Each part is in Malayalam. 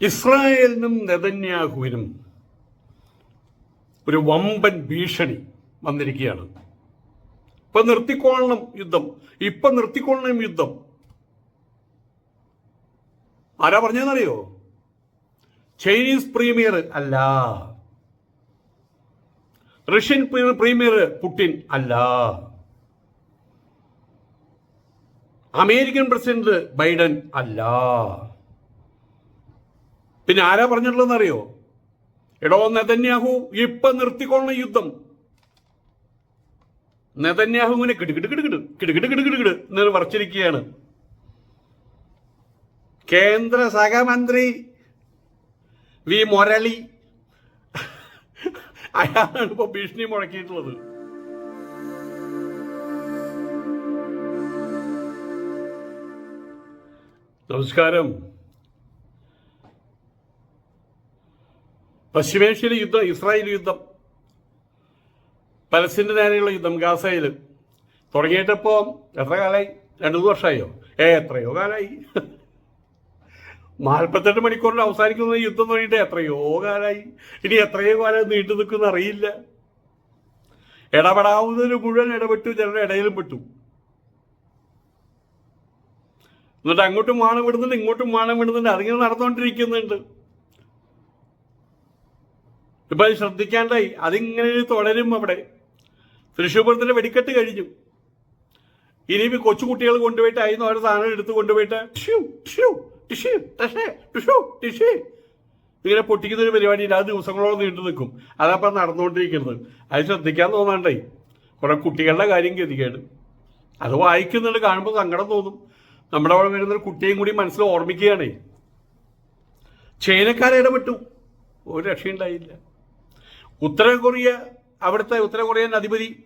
ഇസ്രായേലിനും നെതന്യാഹുവിനും ഒരു വമ്പൻ ഭീഷണി വന്നിരിക്കുകയാണ്. ഇപ്പൊ നിർത്തിക്കൊള്ളണം യുദ്ധം. ഇപ്പൊ നിർത്തിക്കൊള്ളണം യുദ്ധം. ആരാ പറഞ്ഞതെന്നറിയോ? ചൈനീസ് പ്രീമിയർ അല്ല. റഷ്യൻ പ്രീമിയർ പുടിൻ അല്ല. അമേരിക്കൻ പ്രസിഡന്റ് ബൈഡൻ അല്ല. പിന്നെ ആരാ പറഞ്ഞിട്ടുള്ളതെന്നറിയോ? എടോ നെതന്യാഹു ഇപ്പൊ നിർത്തിക്കൊള്ളണം യുദ്ധം. നെതന്യാഹുവിനെ കിടുകിട് കിടുകിട് കിടുകിട് കിടുകിട് വറച്ചിരിക്കുകയാണ്. കേന്ദ്ര സഹമന്ത്രി വി മൊരളി. അയാളാണ് ഇപ്പൊ ഭീഷണി മുഴക്കിയിട്ടുള്ളത്. നമസ്കാരം. പശ്ചിമേഷ്യയിലെ യുദ്ധം ഇസ്രായേൽ യുദ്ധം പലസ്തീന്റെ നേരെയുള്ള യുദ്ധം ഗാസയിൽ തുടങ്ങിയിട്ടപ്പോൾ എത്ര കാലമായി രണ്ടു വർഷമായോ? ഏ എത്രയോ കാലമായി നാൽപ്പത്തെട്ട് മണിക്കൂറിൽ അവസാനിക്കുന്ന യുദ്ധം തുടങ്ങിയിട്ട് എത്രയോ കാലമായി ഇനി എത്രയോ കാലം നീണ്ടു നിൽക്കുന്ന അറിയില്ല. ഇടപെടാവുന്നതിന് മുഴുവൻ ഇടപെട്ടു ചിലരുടെ ഇടയിലും പെട്ടു. എന്നിട്ട് അങ്ങോട്ടും മാണം വിടുന്നുണ്ട് ഇങ്ങോട്ടും മാണം വിടുന്നുണ്ട് അതിങ്ങനെ നടന്നുകൊണ്ടിരിക്കുന്നുണ്ട്. ഇപ്പൊ അത് ശ്രദ്ധിക്കാണ്ടായി. അതിങ്ങനെ തുടരും അവിടെ. തൃശ്ശൂപുരത്തിന്റെ വെടിക്കെട്ട് കഴിഞ്ഞു. ഇനി ഇപ്പൊ കൊച്ചുകുട്ടികൾ കൊണ്ടുപോയിട്ട് അതിന് ഓരോ സാധനം എടുത്ത് കൊണ്ടുപോയിട്ട്. ഇങ്ങനെ പൊട്ടിക്കുന്ന ഒരു പരിപാടി ആ ദിവസങ്ങളോളം നീണ്ടു നിൽക്കും. അതപ്പം നടന്നുകൊണ്ടിരിക്കുന്നത്. അത് ശ്രദ്ധിക്കാൻ തോന്നാണ്ടേ കുറെ കുട്ടികളുടെ കാര്യം ഗതികേട്. അത് വായിക്കുന്നുണ്ട് കാണുമ്പോൾ സങ്കടം തോന്നും. നമ്മുടെ അവിടെ വരുന്ന ഒരു കുട്ടിയും കൂടി മനസ്സിൽ ഓർമ്മിക്കുകയാണേ. ചൈനക്കാരെ ഇടപെട്ടു. ഒരു രക്ഷയുണ്ടായില്ല. ഉത്തര കൊറിയ അവിടുത്തെ ഉത്തര കൊറിയൻ അധിപതി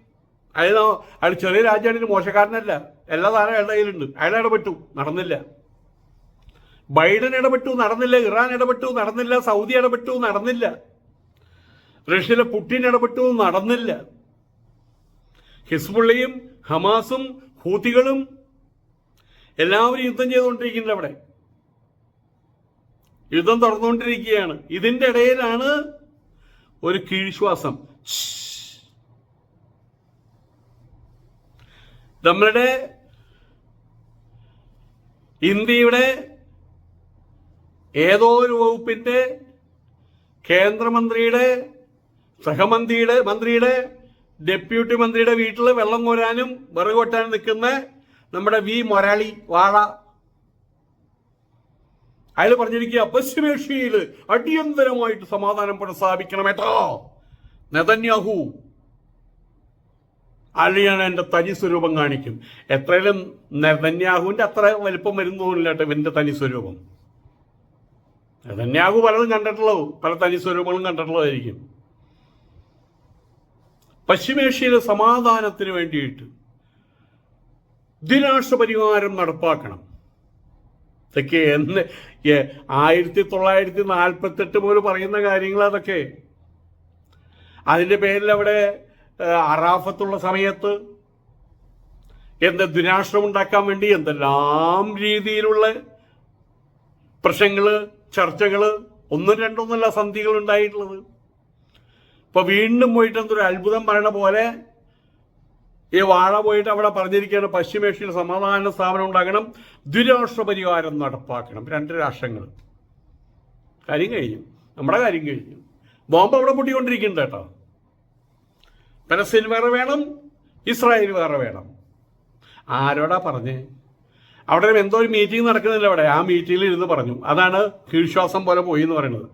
അയാൾ അയാൾ ചെറിയ രാജ്യമാണെങ്കിൽ മോശക്കാരനല്ല. എല്ലാ താരം അയാളുടെ കയ്യിലുണ്ട്. അയാൾ ഇടപെട്ടു. നടന്നില്ല. ബൈഡൻ ഇടപെട്ടു നടന്നില്ല. ഇറാൻ ഇടപെട്ടു നടന്നില്ല. സൗദി ഇടപെട്ടു നടന്നില്ല. റഷ്യയിലെ പുട്ടിൻ ഇടപെട്ടു നടന്നില്ല. ഹിസ്ബുള്ളയും ഹമാസും ഹൂത്തികളും എല്ലാവരും യുദ്ധം ചെയ്തുകൊണ്ടിരിക്കുന്നുണ്ട് അവിടെ. യുദ്ധം തുടർന്നുകൊണ്ടിരിക്കുകയാണ്. ഇതിന്റെ ഇടയിലാണ് ഒരു കീഴ്ശ്വാസം. നമ്മളുടെ ഇന്ത്യയുടെ ഏതോ ഒരു വകുപ്പിന്റെ കേന്ദ്രമന്ത്രിയുടെ സഹമന്ത്രിയുടെ മന്ത്രിയുടെ ഡെപ്യൂട്ടി മന്ത്രിയുടെ വീട്ടിൽ വെള്ളം കോരാനും വിറകൊട്ടാനും നിൽക്കുന്ന നമ്മുടെ വി മൊരാളി വാഴ അയാൾ പറഞ്ഞിരിക്കുക പശ്ചിമേഷ്യയിൽ അടിയന്തരമായിട്ട് സമാധാനം പുനഃസ്ഥാപിക്കണമേട്ടോ നെതന്യാഹു അളിയാണ് എന്റെ തനി സ്വരൂപം കാണിക്കും. എത്രയും നെതന്യാഹുവിന്റെ അത്ര വലിപ്പം വരുന്നില്ല ഇവന്റെ തനി സ്വരൂപം. നെതന്യാഹു പലതും കണ്ടിട്ടുള്ളൂ പല തനി സ്വരൂപങ്ങളും കണ്ടിട്ടുള്ളതായിരിക്കും. പശ്ചിമേഷ്യയിലെ സമാധാനത്തിന് വേണ്ടിയിട്ട് ദിനാശ പരിഹാരം നടപ്പാക്കണം. ഇതൊക്കെ എന്ന് ആയിരത്തി തൊള്ളായിരത്തി നാൽപ്പത്തെട്ട് പോലും പറയുന്ന കാര്യങ്ങൾ അതൊക്കെ. അതിന്റെ പേരിൽ അവിടെ അറാഫത്തുള്ള സമയത്ത് എന്ത് ദുരാഷ്ട്രം ഉണ്ടാക്കാൻ വേണ്ടി എന്തെല്ലാം രീതിയിലുള്ള പ്രശ്നങ്ങൾ ചർച്ചകൾ ഒന്നും രണ്ടൊന്നുമല്ല സന്ധികൾ ഉണ്ടായിട്ടുള്ളത് ഇപ്പൊ വീണ്ടും പോയിട്ട് എന്തൊരു അത്ഭുതം പറയണ പോലെ ഈ വാഴ പോയിട്ട് അവിടെ പറഞ്ഞിരിക്കുകയാണ് പശ്ചിമേഷ്യയിൽ സമാധാന സ്ഥാപനം ഉണ്ടാക്കണം ദ്വിരാഷ്ട്ര പരിഹാരം നടപ്പാക്കണം. രണ്ട് രാഷ്ട്രങ്ങൾ. കാര്യം കഴിഞ്ഞു. നമ്മുടെ കാര്യം കഴിഞ്ഞു. ബോംബ് അവിടെ പൊട്ടിക്കൊണ്ടിരിക്കുന്നുണ്ട് കേട്ടോ. പലസ്തീൻ വേറെ വേണം ഇസ്രായേൽ വേറെ വേണം. ആരോടാ പറഞ്ഞേ? അവിടെ എന്തോ ഒരു മീറ്റിംഗ് നടക്കുന്നില്ല അവിടെ ആ മീറ്റിംഗിൽ ഇരുന്ന് പറഞ്ഞു. അതാണ് കീഴ്ശ്വാസം പോലെ പോയി എന്ന് പറയുന്നത്.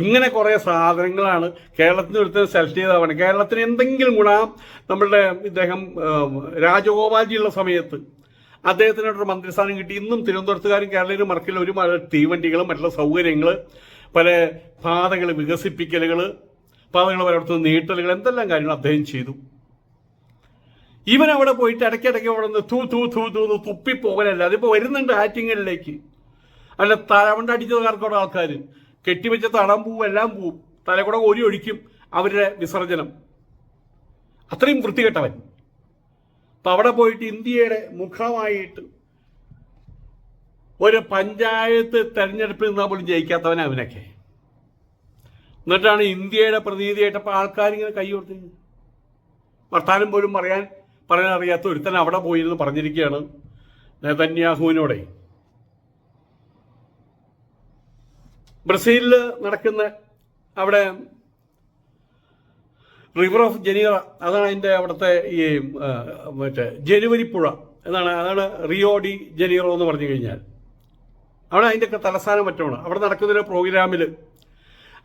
ഇങ്ങനെ കുറേ സാധനങ്ങളാണ് കേരളത്തിന് ഒരുത്തരം സെലക്ട് ചെയ്താവണം കേരളത്തിന് എന്തെങ്കിലും ഗുണ നമ്മളുടെ ഇദ്ദേഹം രാജഗോപാൽജിയുള്ള സമയത്ത് അദ്ദേഹത്തിനോടൊരു മന്ത്രിസ്ഥാനം കിട്ടി. ഇന്നും തിരുവനന്തപുരത്തുകാരും കേരളയിലും മറക്കില്ല. ഒരു തീവണ്ടികളും മറ്റുള്ള സൗകര്യങ്ങൾ പല പാതകൾ വികസിപ്പിക്കലുകൾ പാതകൾ പലയിടത്തും നീട്ടലുകൾ എന്തെല്ലാം കാര്യങ്ങൾ അദ്ദേഹം ചെയ്തു. ഇവൻ അവിടെ പോയിട്ട് ഇടയ്ക്കിടയ്ക്ക് അവിടെ നിന്ന് തൂ തൂ തൂ തൂ തുപ്പിപ്പോകലല്ല അതിപ്പോൾ വരുന്നുണ്ട് ആറ്റിങ്ങലിലേക്ക് അല്ല തലവണ്ട അടിച്ചതാർക്കോടെ ആൾക്കാർ കെട്ടിവെച്ച തടം പൂവും എല്ലാം പൂവും. തലകൂടെ ഓരി ഒഴിക്കും അവരുടെ വിസർജനം അത്രയും വൃത്തികെട്ടവൻ. അപ്പം അവിടെ പോയിട്ട് ഇന്ത്യയുടെ മുഖമായിട്ട് ഒരു പഞ്ചായത്ത് തെരഞ്ഞെടുപ്പിൽ നിന്നാൽ പോലും ജയിക്കാത്തവൻ അവനൊക്കെ. എന്നിട്ടാണ് ഇന്ത്യയുടെ പ്രതിനിധിയായിട്ടപ്പോൾ ആൾക്കാരിങ്ങനെ കൈ കൊടുത്തത് വർത്താനം പോലും പറയാൻ പറയാൻ അറിയാത്ത ഒരുത്തൻ അവിടെ പോയിരുന്ന് പറഞ്ഞിരിക്കുകയാണ് നെതന്യാഹുവിനോടെ. ബ്രസീലിൽ നടക്കുന്ന അവിടെ റിവർ ഓഫ് ജനീറ അതാണ് അതിന്റെ അവിടുത്തെ ഈ മറ്റേ ജനുവരി പുഴ. എന്നാണ് അതാണ് റിയോ ഡി ജനീറോ എന്ന് പറഞ്ഞു കഴിഞ്ഞാൽ. അവിടെ അതിന്റെയൊക്കെ തലസ്ഥാനം മറ്റുമാണ് അവിടെ നടക്കുന്ന ഒരു പ്രോഗ്രാമിൽ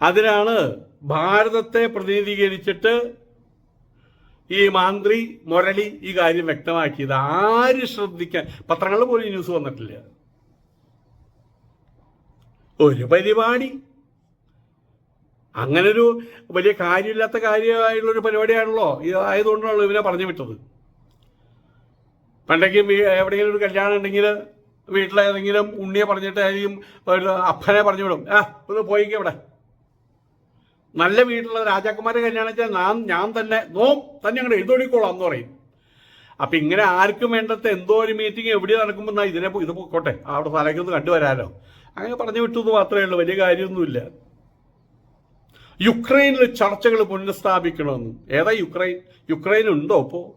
അതിനാണ് ഭാരതത്തെ പ്രതിനിധീകരിച്ചിട്ട് ഈ മാന്ത്രി മുരളി ഈ കാര്യം വ്യക്തമാക്കിയത്. ആര് ശ്രദ്ധിക്കാൻ? പത്രങ്ങളിൽ പോലും ന്യൂസ് വന്നിട്ടില്ല. ഒരു പരിപാടി. ഒരു വലിയ കാര്യമില്ലാത്ത കാര്യമായിട്ടുള്ള ഒരു പരിപാടിയാണല്ലോ ഇത് ആയതുകൊണ്ടാണല്ലോ ഇവനെ പറഞ്ഞു വിട്ടത്. പണ്ടൊക്കെ എവിടെയെങ്കിലും ഒരു കല്യാണം ഉണ്ടെങ്കിൽ വീട്ടിലേതെങ്കിലും ഉണ്ണിയെ പറഞ്ഞിട്ട് ആയിരിക്കും ഒരു അപ്പനെ പറഞ്ഞു വിടും. ആ ഒന്ന് പോയിക്കെ ഇവിടെ. നല്ല വീട്ടിലുള്ള രാജാക്കന്മാരെ കല്യാണം വെച്ചാൽ ഞാൻ ഞാൻ തന്നെ നോം തന്നെ അങ്ങോട്ട് എഴുതൊടിക്കോളാം എന്ന് പറയും. അപ്പൊ ഇങ്ങനെ ആർക്കും വേണ്ടത്തെ എന്തോ ഒരു മീറ്റിംഗ് എവിടെ നടക്കുമ്പോൾ ഇതിനെ ഇത് പോയിക്കോട്ടെ. അവിടെ സ്ഥലമൊക്കെ ഒന്ന് കണ്ടുവരാലോ. അങ്ങനെ പറഞ്ഞു വിട്ടു എന്ന് മാത്രമേ ഉള്ളൂ. വലിയ കാര്യമൊന്നുമില്ല. യുക്രൈനിൽ ചർച്ചകൾ പുനഃസ്ഥാപിക്കണമെന്ന്. ഏതാ യുക്രൈൻ? യുക്രൈൻ ഉണ്ടോ ഇപ്പോ?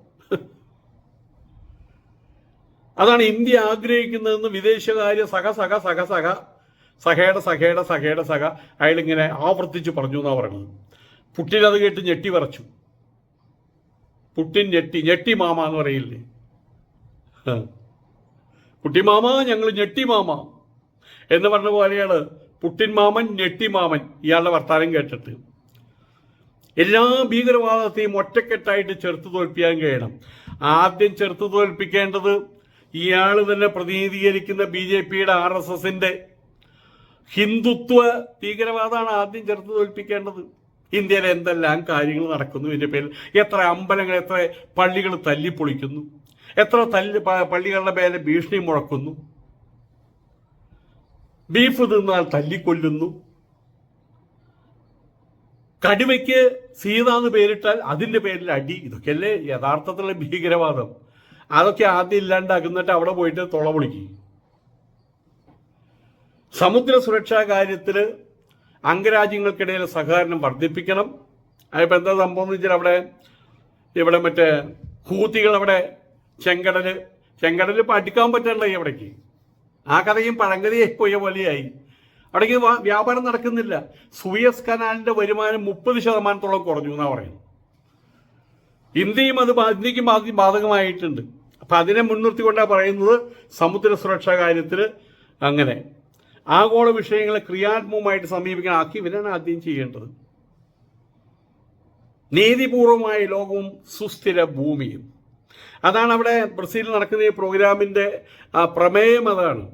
അതാണ് ഇന്ത്യ ആഗ്രഹിക്കുന്നതെന്ന് വിദേശകാര്യ സഹ സഹ സഹ സഹ സഹയുടെ സഹയുടെ സഹയുടെ സഹ അയാളിങ്ങനെ ആവർത്തിച്ച് പറഞ്ഞു എന്നാ പറയുന്നത്. പുട്ടിൻ അത് കേട്ട് ഞെട്ടി വരച്ചു പുട്ടിൻ ഞെട്ടി ഞെട്ടി മാമ എന്ന് പറയില്ലേ? ആ. കുട്ടി മാമ ഞങ്ങൾ ഞെട്ടി മാമ. എന്ന് പറഞ്ഞ പോലെയാണ് പുട്ടിൻ മാമൻ ഞെട്ടി മാമൻ ഇയാളുടെ വർത്താനം കേട്ടിട്ട്. എല്ലാ ഭീകരവാദത്തെയും ഒറ്റക്കെട്ടായിട്ട് ചെറുത്തു തോൽപ്പിക്കാൻ കഴിയണം. ആദ്യം ചെറുത്തു തോൽപ്പിക്കേണ്ടത് ഇയാൾ തന്നെ പ്രതിനിധീകരിക്കുന്ന ബി ജെ പിയുടെ ആർ എസ് എസിന്റെ ഹിന്ദുത്വ ഭീകരവാദമാണ് ആദ്യം ചെറുത്തു തോൽപ്പിക്കേണ്ടത്. ഇന്ത്യയിൽ എന്തെല്ലാം കാര്യങ്ങൾ നടക്കുന്നു ഇതിന്റെ പേരിൽ? എത്ര അമ്പലങ്ങൾ എത്ര പള്ളികൾ തല്ലിപ്പൊളിക്കുന്നു? എത്ര തല്ലി പള്ളികളുടെ പേരെ ഭീഷണി മുഴക്കുന്നു? ബീഫ് തിന്നാൽ തല്ലിക്കൊല്ലുന്നു. കടുവയ്ക്ക് സീത എന്ന് പേരിട്ടാൽ അതിന്റെ പേരിൽ അടി. ഇതൊക്കെയല്ലേ യഥാർത്ഥത്തിലുള്ള ഭീകരവാദം. അതൊക്കെ ആദ്യം ഇല്ലാണ്ടാക്കുന്നിട്ട് അവിടെ പോയിട്ട് തുള പൊളിക്കും. സമുദ്ര സുരക്ഷാ കാര്യത്തിൽ അംഗരാജ്യങ്ങൾക്കിടയിൽ സഹകരണം വർദ്ധിപ്പിക്കണം. അതിപ്പോൾ എന്താ സംഭവം എന്ന് വെച്ചാൽ അവിടെ ഇവിടെ മറ്റേ ഹൂത്തികൾ അവിടെ ചെങ്കടൽ ചെങ്കടൽ ഇപ്പം അടുക്കാൻ പറ്റണ്ടായി അവിടേക്ക്. ആ കഥയും പഴങ്കഥയായി പോയ പോലെയായി. അവിടേക്ക് വാ- വ്യാപാരം നടക്കുന്നില്ല. സുയസ് കനാലിന്റെ വരുമാനം മുപ്പത് ശതമാനത്തോളം കുറഞ്ഞു എന്നാ പറയുന്നു ഇന്ത്യയും അത് ഇന്ത്യക്കും ബാധ- ബാധകമായിട്ടുണ്ട്. അപ്പൊ അതിനെ മുൻനിർത്തിക്കൊണ്ടാണ് പറയുന്നത് സമുദ്ര സുരക്ഷാ കാര്യത്തിൽ അങ്ങനെ. ആഗോള വിഷയങ്ങളെ ക്രിയാത്മകമായിട്ട് സമീപിക്കാൻ ആക്കി ഇവരാണ് ആദ്യം ചെയ്യേണ്ടത്. നീതിപൂർവമായ ലോകവും സുസ്ഥിര ഭൂമിയും. അതാണ് അവിടെ ബ്രസീലിൽ നടക്കുന്ന ഈ പ്രോഗ്രാമിന്റെ പ്രമേയം അതാണ്.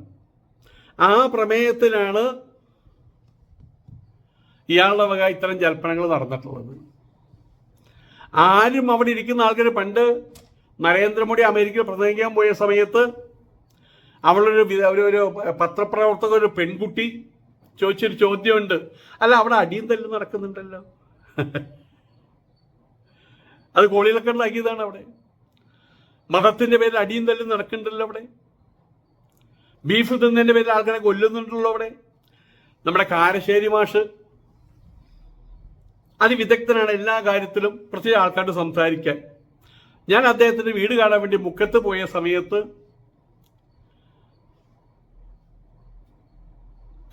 ആ പ്രമേയത്തിലാണ് ഇയാളുടെ വക ഇത്തരം ജൽപ്പനങ്ങൾ നടന്നിട്ടുള്ളത്. ആരും അവിടെ ഇരിക്കുന്ന ആൾക്കാർ പണ്ട് നരേന്ദ്രമോദി അമേരിക്കയിൽ പ്രസംഗിക്കാൻ പോയ സമയത്ത് അവളൊരു ഒരു ഒരു പത്രപ്രവർത്തക ഒരു പെൺകുട്ടി ചോദിച്ചൊരു ചോദ്യമുണ്ട്. അല്ല അവിടെ അടിയും തല്ലും നടക്കുന്നുണ്ടല്ലോ. അത് കോളിയിലൊക്കെ ഉണ്ടാക്കിയതാണ് അവിടെ. മതത്തിന്റെ പേരിൽ അടിയും തല്ലും നടക്കുന്നുണ്ടല്ലോ അവിടെ. ബീഫ് തിന്നതിന്റെ പേരിൽ ആൾക്കാരെ കൊല്ലുന്നുണ്ടല്ലോ അവിടെ. നമ്മുടെ കാരശ്ശേരി മാഷ് അതിവിദഗ്ധനാണ് എല്ലാ കാര്യത്തിലും പ്രത്യേക ആൾക്കാരോട് സംസാരിക്കാൻ. ഞാൻ അദ്ദേഹത്തിന്റെ വീട് കാണാൻ വേണ്ടി മുക്കത്ത് പോയ സമയത്ത്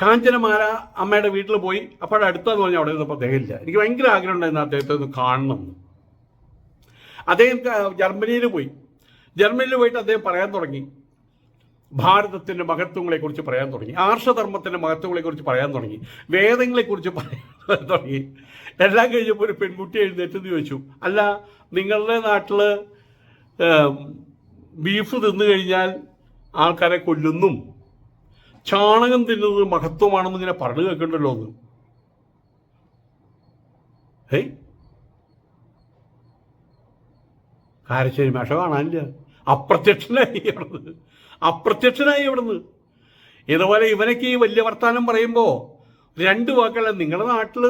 കാഞ്ചനമാല അമ്മയുടെ വീട്ടിൽ പോയി. അപ്പോഴെ അടുത്തെന്ന് പറഞ്ഞാൽ അവിടെ നിന്നപ്പോൾ അദ്ദേഹം ഇല്ല. എനിക്ക് ഭയങ്കര ആഗ്രഹം ഉണ്ടായിരുന്നു അദ്ദേഹത്തെ ഒന്ന് കാണണം അദ്ദേഹം ജർമ്മനിയിൽ പോയി. ജർമ്മനിയിൽ പോയിട്ട് അദ്ദേഹം പറയാൻ തുടങ്ങി. ഭാരതത്തിന്റെ മഹത്വങ്ങളെ കുറിച്ച് പറയാൻ തുടങ്ങി. ആർഷധർമ്മത്തിന്റെ മഹത്വങ്ങളെ കുറിച്ച് പറയാൻ തുടങ്ങി. വേദങ്ങളെ കുറിച്ച് പറയാൻ തുടങ്ങി. എല്ലാം കഴിഞ്ഞപ്പോൾ ഒരു പെൺകുട്ടി എഴുന്നേറ്റെന്ന് ചോദിച്ചു. അല്ല നിങ്ങളുടെ നാട്ടിൽ ബീഫ് തിന്നു കഴിഞ്ഞാൽ ആൾക്കാരെ കൊല്ലുന്നും ചാണകം തിന്നുന്നത് മഹത്വമാണെന്ന് ഇങ്ങനെ പറഞ്ഞു കേൾക്കണ്ടല്ലോ എന്ന്. ഏയ് കാരശ്ശേരി മേഷ കാണാനില്ല. അപ്രത്യക്ഷനായി അവിടുന്ന്. അപ്രത്യക്ഷനായി അവിടുന്ന്. ഇതുപോലെ ഇവനൊക്കെ ഈ വലിയ വർത്താനം പറയുമ്പോൾ രണ്ട് വാക്കല്ല നിങ്ങളുടെ നാട്ടിൽ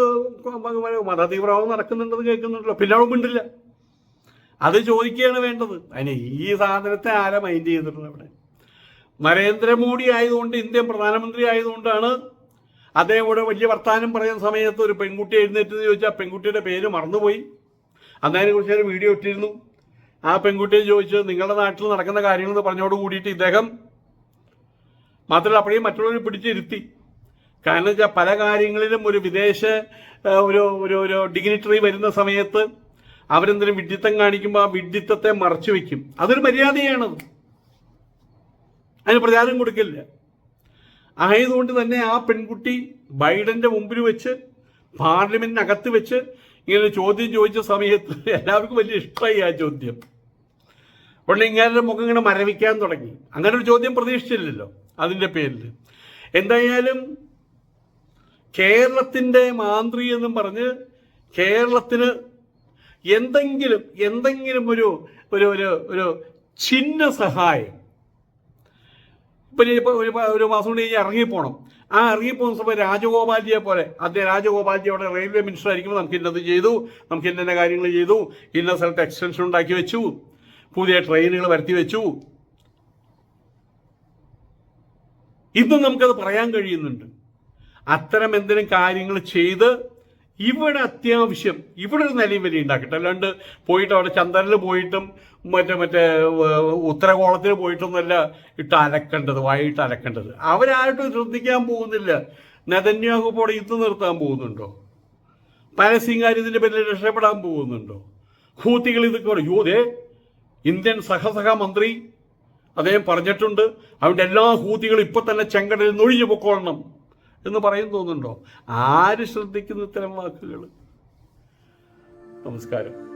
മതതീവ്രവാദം നടക്കുന്നുണ്ടെന്ന് കേൾക്കുന്നുണ്ടല്ലോ. പിന്നെ അവിടെ മിണ്ടില്ല. അത് ചോദിക്കുകയാണ് വേണ്ടത്. അതിന് ഈ സാധനത്തെ ആരാ മൈൻഡ് ചെയ്തിട്ടുണ്ട് അവിടെ? നരേന്ദ്രമോദി ആയതുകൊണ്ട് ഇന്ത്യൻ പ്രധാനമന്ത്രി ആയതുകൊണ്ടാണ് അദ്ദേഹം ഇവിടെ വലിയ വർത്താനം പറയുന്ന സമയത്ത് ഒരു പെൺകുട്ടി എഴുന്നേറ്റ് ചോദിച്ചാൽ പെൺകുട്ടിയുടെ പേര് മറന്നുപോയി. അന്നതിനെ കുറിച്ച് ഞാൻ വീഡിയോ ഇട്ടിരുന്നു. ആ പെൺകുട്ടിയെ ചോദിച്ച് നിങ്ങളുടെ നാട്ടിൽ നടക്കുന്ന കാര്യങ്ങൾ പറഞ്ഞോട് കൂടിയിട്ട് ഇദ്ദേഹം മാത്രമല്ല അപ്പോഴേ മറ്റുള്ളവരെ പിടിച്ചിരുത്തി കാരണം വെച്ചാൽ പല കാര്യങ്ങളിലും ഒരു വിദേശ ഒരു ഒരു ഒരു ഡിഗ്നിറ്ററി വരുന്ന സമയത്ത് അവരെന്തെങ്കിലും വിഡ്ഢിത്തം കാണിക്കുമ്പോൾ ആ വിഡ്ഢിത്തത്തെ മറച്ചു വെക്കും. അതൊരു മര്യാദയാണത്. അതിന് പ്രചാരം കൊടുക്കില്ല. ആയതുകൊണ്ട് തന്നെ ആ പെൺകുട്ടി ബൈഡന്റെ മുമ്പിൽ വെച്ച് പാർലമെന്റിനകത്ത് വെച്ച് ഇങ്ങനെ ചോദ്യം ചോദിച്ച സമയത്ത് എല്ലാവർക്കും വലിയ ഇഷ്ടമായി ആ ചോദ്യം. ഇങ്ങനെ മുഖം ഇങ്ങനെ മരവിക്കാൻ തുടങ്ങി. അങ്ങനെ ഒരു ചോദ്യം പ്രതീക്ഷിച്ചില്ലല്ലോ അതിന്റെ പേരിൽ. എന്തായാലും കേരളത്തിന്റെ മാന്ത്രി എന്നും പറഞ്ഞ് കേരളത്തിന് എന്തെങ്കിലും എന്തെങ്കിലും ഒരു ഒരു ഒരു ഒരു ചിഹ്ന സഹായം. ഇപ്പൊ ഒരു ഒരു മാസം കൊണ്ട് കഴിഞ്ഞാൽ ഇറങ്ങിപ്പോണം. ആ ഇറങ്ങിപ്പോകുന്ന സമയം രാജഗോപാൽജിയെ പോലെ അദ്ദേഹം രാജഗോപാൽജി അവിടെ റെയിൽവേ മിനിസ്റ്റർ ആയിരിക്കുമ്പോൾ നമുക്ക് ഇന്നത് ചെയ്തു നമുക്ക് ഇന്ന കാര്യങ്ങൾ ചെയ്തു ഇന്ന സ്ഥലത്ത് എക്സ്റ്റൻഷൻ ഉണ്ടാക്കി വെച്ചു. പുതിയ ട്രെയിനുകൾ വരുത്തി വെച്ചു. ഇന്നും നമുക്കത് പറയാൻ കഴിയുന്നുണ്ട്. അത്തരം എന്തെങ്കിലും കാര്യങ്ങൾ ചെയ്ത് ഇവിടെ അത്യാവശ്യം ഇവിടെ ഒരു നിലയും വലിയ ഉണ്ടാക്കട്ടെ. അല്ലാണ്ട് പോയിട്ട് അവിടെ ചന്ദ്രനിൽ പോയിട്ടും മറ്റേ മറ്റേ ഉത്തരകോളത്തിൽ പോയിട്ടൊന്നുമല്ല ഇട്ട് അലക്കേണ്ടത് വായിട്ട് അലക്കേണ്ടത്. അവരായിട്ടും ശ്രദ്ധിക്കാൻ പോകുന്നില്ല. നെതന്യാഹു ഇപ്പോൾ യുദ്ധം നിർത്താൻ പോകുന്നുണ്ടോ? പരസ്യങ്കാർ ഇതിന്റെ പേരിൽ രക്ഷപ്പെടാൻ പോകുന്നുണ്ടോ? ഹൂത്തികൾ ഇതൊക്കെ യോ ഇന്ത്യൻ സഹസഹ മന്ത്രി അദ്ദേഹം പറഞ്ഞിട്ടുണ്ട് അവന്റെ എല്ലാ ഹൂതികളും ഇപ്പൊ തന്നെ ചെങ്കടലിൽ നൊഴിഞ്ഞു പൊക്കോളണം എന്ന് പറയും തോന്നുന്നുണ്ടോ? ആര് ശ്രദ്ധിക്കുന്നു ഇത്തരം വാക്കുകൾ നമസ്കാരം.